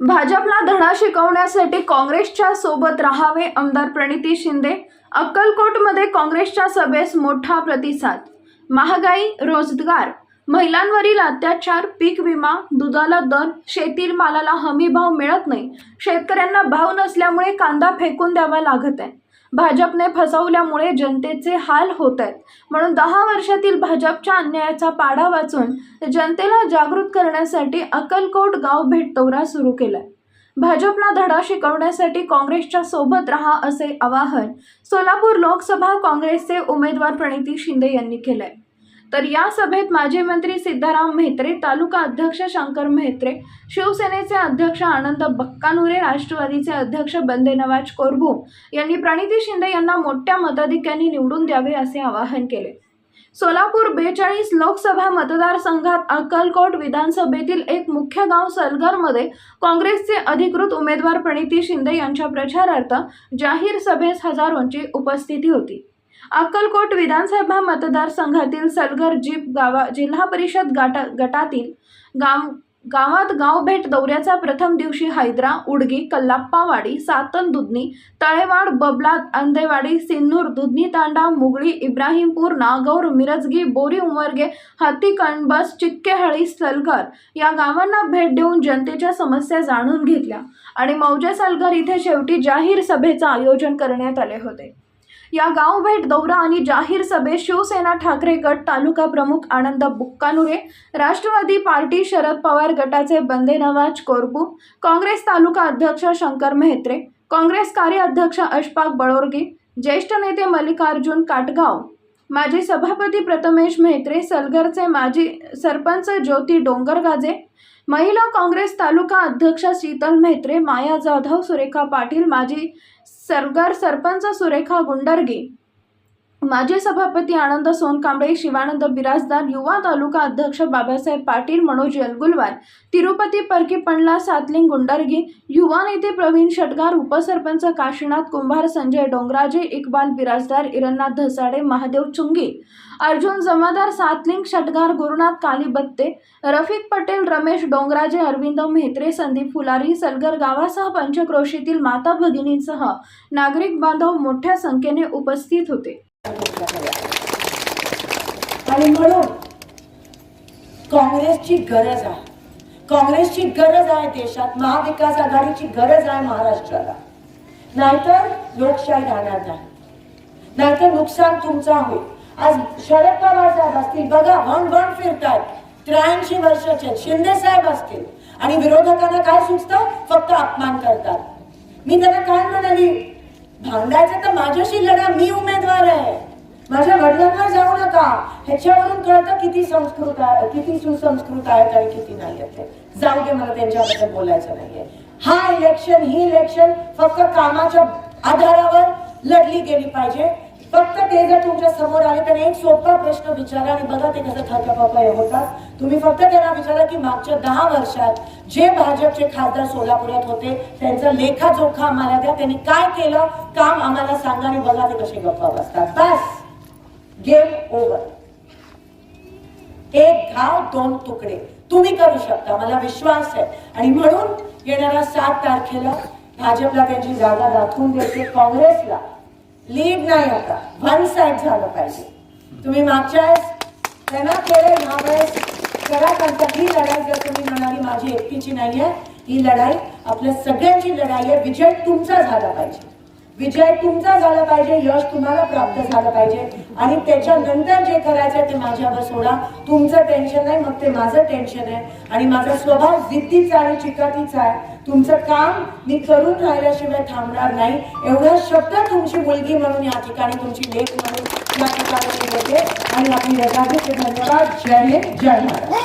भाजपला धडा शिकवण्यासाठी काँग्रेसच्या सोबत राहावे आमदार प्रणिती शिंदे अक्कलकोटमध्ये काँग्रेसच्या सभेस मोठा प्रतिसाद. महागाई रोजगार महिलांवरील अत्याचार पीक विमा दुधाला दर शेतील मालाला हमी भाव मिळत नाही. शेतकऱ्यांना भाव नसल्यामुळे कांदा फेकून द्यावा लागत आहे. भाजपने फसवल्यामुळे जनतेचे हाल होत आहेत. म्हणून दहा वर्षातील भाजपच्या अन्यायाचा पाडा वाचून जनतेला जागृत करण्यासाठी अक्कलकोट गाव भेट दौरा सुरू केलाय. भाजपला धडा शिकवण्यासाठी काँग्रेसच्या सोबत रहा असे आवाहन सोलापूर लोकसभा काँग्रेसचे उमेदवार प्रणिती शिंदे यांनी केलंय. तर या सभेत माजी मंत्री सिद्धाराम म्हेत्रे तालुका अध्यक्ष शंकर म्हेत्रे शिवसेनेचे अध्यक्ष आनंद बक्कानुरे राष्ट्रवादीचे अध्यक्ष बंदे नवाज कोरभू यांनी प्रणिती शिंदे यांना मोठ्या मताधिक्याने निवडून द्यावे असे आवाहन केले. सोलापूर बेचाळीस लोकसभा मतदारसंघात अक्कलकोट विधानसभेतील एक मुख्य गाव सलगरमध्ये काँग्रेसचे अधिकृत उमेदवार प्रणिती शिंदे यांच्या प्रचारार्थ जाहीर सभेस हजारोंची उपस्थिती होती. अक्कलकोट विधानसभा मतदारसंघातील सलगर जीप गावा जिल्हा परिषद गाटा गटातील गाव गावात गावभेट दौऱ्याचा प्रथम दिवशी हैदरा उडगी कल्लाप्पावाडी सातन दुधनी तळेवाड बबलाद अंधेवाडी सिन्नूर दुधनी तांडा मुगळी इब्राहिमपूर नागौर मिरजगी बोरी उमरगे हत्तीकणबस चिक्केहळी सलगर या गावांना भेट देऊन जनतेच्या समस्या जाणून घेतल्या आणि मौजे सलगर इथे शेवटी जाहीर सभेचं आयोजन करण्यात आले होते. या गाव भेट दौरा आणि जाहीर सभेत शिवसेना ठाकरे गट तालुका प्रमुख आनंद बुक्कानुरे राष्ट्रवादी पार्टी शरद पवार गटाचे बंदे नवाज कोरबू काँग्रेस तालुका अध्यक्ष शंकर मेहत्रे काँग्रेस कार्याध्यक्ष अशफाक बळोरगे ज्येष्ठ नेते मल्लिकार्जुन काटगाव. माजी सभापती प्रथमेश मेहत्रे सलगरचे माजी सरपंच ज्योती डोंगरगाजे महिला काँग्रेस तालुका अध्यक्ष शीतल म्हेत्रे माया जाधव सुरेखा पाटील माजी सरगार सरपंच सुरेखा गुंडरगे माजी सभापती आनंद सोनकांबळे शिवानंद बिराजदार युवा तालुका अध्यक्ष बाबासाहेब पाटील मनोज यलगुलवार तिरुपती परकी पंडला सातलिंग गुंडर्गी युवा नेते प्रवीण शटगार उपसरपंच काशीनाथ कुंभार संजय डोंगराजे इकबाल बिराजदार इरन्नाथ धसाडे महादेव चुंगी अर्जुन जमादार सातलिंग षटगार गुरुनाथ कालीबत्ते रफिक पटेल रमेश डोंगराजे अरविंद मेहत्रे संदीप फुलारी सलगर गावासह पंचक्रोशीतील माता भगिनींसह नागरिक बांधव मोठ्या संख्येने उपस्थित होते. आणि म्हणून काँग्रेसची गरज आहे. काँग्रेसची गरज आहे देशात. महाविकास आघाडीची गरज आहे महाराष्ट्राला. नाहीतर लोकशाही राहणार नाही. नाहीतर नुकसान तुमचा होईल आज शरद पवार साहेब असतील बघा वण वण फिरतायत. त्र्याऐंशी वर्षाचे शिंदे साहेब असतील. आणि विरोधकांना काय सुचतं? फक्त अपमान करतात. मी त्यांना काय म्हणाली? भांडायचं तर माझ्याशी लढा मी उमेदवार आहे. माझ्या वडिलांवर जाऊ नका. ह्याच्यावरून कळतं किती संस्कृत आहे किती सुसंस्कृत आहेत आणि किती नाही आहेत ते. जाऊ दे मला त्यांच्याबद्दल बोलायचं नाहीये. हा इलेक्शन ही इलेक्शन फक्त कामाच्या आधारावर लढली गेली पाहिजे. फक्त ते जर तुमच्यासमोर आले तर एक सोपा प्रश्न विचारा आणि बघा ते कसं थकापकाय होतात. तुम्ही फक्त त्यांना विचारा की मागच्या दहा वर्षात जे भाजपचे खासदार सोलापुरात होते त्यांचा लेखाजोखा आम्हाला द्या. त्यांनी काय केलं? काम आम्हाला सांगा आणि बघा ते कसे गप्पा बसतात. बस. गेम ओव्हर एक घाव दोन तुकडे. तुम्ही करू शकता. मला विश्वास आहे. आणि म्हणून येणाऱ्या सात तारखेला भाजपला त्यांची जागा दाखवून द्यायची काँग्रेसला. लीड नाही आता. वन साईड झालं पाहिजे. तुम्ही मागच्या वेळेस त्यांना केले ह्यावेळेस करा करता ही लढाई जर तुम्ही म्हणाली माझी एकटीची नाही आहे ही लढाई आपल्या सगळ्यांची लढाई आहे. विजय तुमचा झाला पाहिजे. विजय तुमचा झाला पाहिजे यश तुम्हाला प्राप्त झालं पाहिजे. आणि त्याच्यानंतर जे करायचं ते माझ्यावर सोडा. तुमचं टेन्शन नाही मग ते माझं टेन्शन आहे. आणि माझा स्वभाव जिद्दीचा आणि चिकाटीचा आहे. तुमचं काम मी करून राहिल्याशिवाय थांबणार नाही. एवढा शब्द तुमची मुलगी म्हणून या ठिकाणी तुमची लेख म्हणून या ठिकाणी आणि आपली रजा घेते धन्यवाद. जय हिंद जय महाराज